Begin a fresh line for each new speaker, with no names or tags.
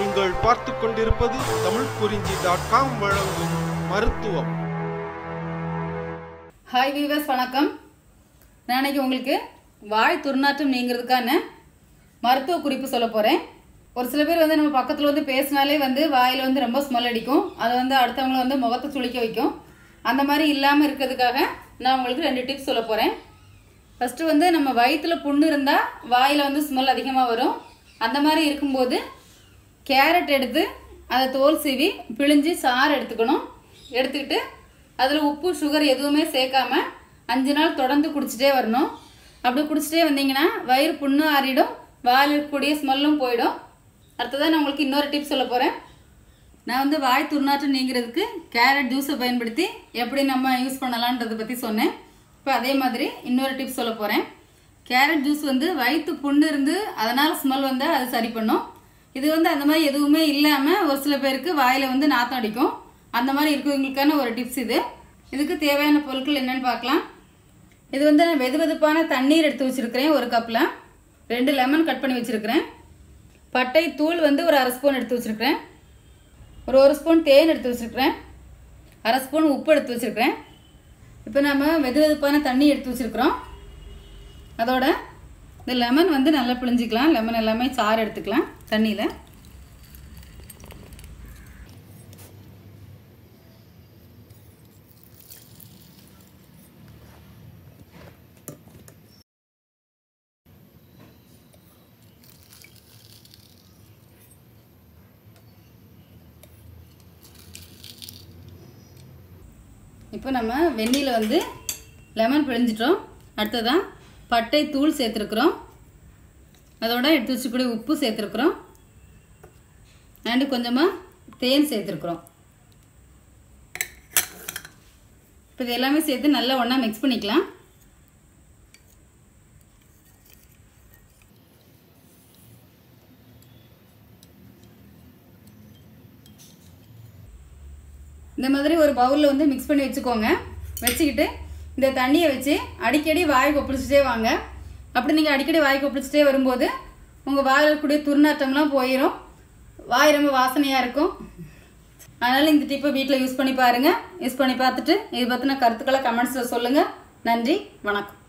நீங்கள் பார்த்து கொண்டிருப்பது தமிழ் குறிஞ்சி டாட் காம் வழங்கும் மருத்துவம்.
ஹாய் வீவர்ஸ் வணக்கம். நான் இன்னைக்கு உங்களுக்கு வாய் துர்நாற்றம் நீங்கிறதுக்கான மருத்துவ குறிப்பு சொல்ல போகிறேன் ஒரு சில பேர் வந்து நம்ம பக்கத்தில் வந்து பேசினாலே வந்து வாயில் வந்து ரொம்ப ஸ்மெல் அடிக்கும். அது வந்து அடுத்தவங்கள வந்து முகத்தை சுளிக்க வைக்கும். அந்த மாதிரி இல்லாமல் இருக்கிறதுக்காக நான் உங்களுக்கு ரெண்டு டிப்ஸ் சொல்ல போகிறேன் ஃபஸ்ட்டு வந்து நம்ம வயிற்றுல புண்ணு இருந்தால் வாயில் வந்து ஸ்மெல் அதிகமாக வரும். அந்த மாதிரி இருக்கும்போது கேரட் எடுத்து அதை தோல் சீவி பிழிஞ்சு சாறு எடுத்துக்கணும். எடுத்துக்கிட்டு அதில் உப்பு சுகர் எதுவுமே சேர்க்காம அஞ்சு நாள் தொடர்ந்து குடிச்சிட்டே வரணும். அப்படி குடிச்சிட்டே வந்தீங்கன்னா வயிறு புண்ணு ஆறிடும் வாயில் இருக்கக்கூடிய ஸ்மெல்லும் போயிடும். அடுத்ததான் நான் உங்களுக்கு இன்னொரு டிப் சொல்ல போகிறேன் நான் வந்து வாய் துர்நாற்றம் நீங்கிறதுக்கு கேரட் ஜூஸை பயன்படுத்தி எப்படி நம்ம யூஸ் பண்ணலான்றதை பற்றி சொன்னேன். இப்போ அதே மாதிரி இன்னொரு டிப் சொல்ல போகிறேன் கேரட் ஜூஸ் வந்து வயிற்று புண்ணு இருந்து அதனால் ஸ்மெல் வந்தால் அது சரி பண்ணும். இது வந்து அந்த மாதிரி எதுவுமே இல்லாமல் ஒரு சில பேருக்கு வாயில் வந்து நாத்தம் அடிக்கும். அந்த மாதிரி இருக்கிறவங்களுக்கான ஒரு டிப்ஸ் இது. இதுக்கு தேவையான பொருட்கள் என்னென்னு பார்க்கலாம். இது வந்து நான் வெது வெதுப்பான தண்ணீர் எடுத்து வச்சுருக்கிறேன் ஒரு கப்பில் ரெண்டு லெமன் கட் பண்ணி வச்சுருக்கிறேன். பட்டை தூள் வந்து ஒரு அரை ஸ்பூன் எடுத்து வச்சுருக்கிறேன். ஒரு ஒரு ஸ்பூன் தேன் எடுத்து வச்சுருக்கிறேன். அரை ஸ்பூன் உப்பு எடுத்து வச்சுருக்கிறேன். இப்போ நம்ம வெது வெதுப்பான தண்ணி எடுத்து வச்சுருக்குறோம். அதோட இந்த லெமன் வந்து நல்லா பிழிஞ்சிக்கலாம். லெமன் எல்லாமே சாறு எடுத்துக்கலாம் தண்ணியில். இப்போ நம்ம வெந்நியில் வந்து லெமன் பிழிஞ்சிட்டோம். அடுத்ததான் பட்டை தூள் சேர்த்துருக்குறோம். அதோட எடுத்து வச்சுக்கூடிய உப்பு சேர்த்துருக்குறோம். அண்டு கொஞ்சமாக தேன் சேர்த்துருக்குறோம். இப்போ இது எல்லாமே சேர்த்து நல்லா ஒன்றா மிக்ஸ் பண்ணிக்கலாம். இந்த மாதிரி ஒரு பவுலில் வந்து மிக்ஸ் பண்ணி வச்சுக்கோங்க. வச்சுக்கிட்டு இந்த தண்ணியை வச்சு அடிக்கடி வாய் கொப்பிடிச்சிட்டே வாங்க. அப்படி நீங்கள் அடிக்கடி வாய் கொப்பிடிச்சிட்டே வரும்போது உங்கள் வாயில் இருக்கக்கூடிய துர்நாற்றம்லாம் போயிடும் வாய் ரொம்ப வாசனையாக இருக்கும். அதனால் இந்த டிப்பை வீட்டில் யூஸ் பண்ணி பாருங்கள் யூஸ் பண்ணி பார்த்துட்டு இது பற்றின கருத்துக்களை கமெண்ட்ஸில் சொல்லுங்கள் நன்றி வணக்கம்.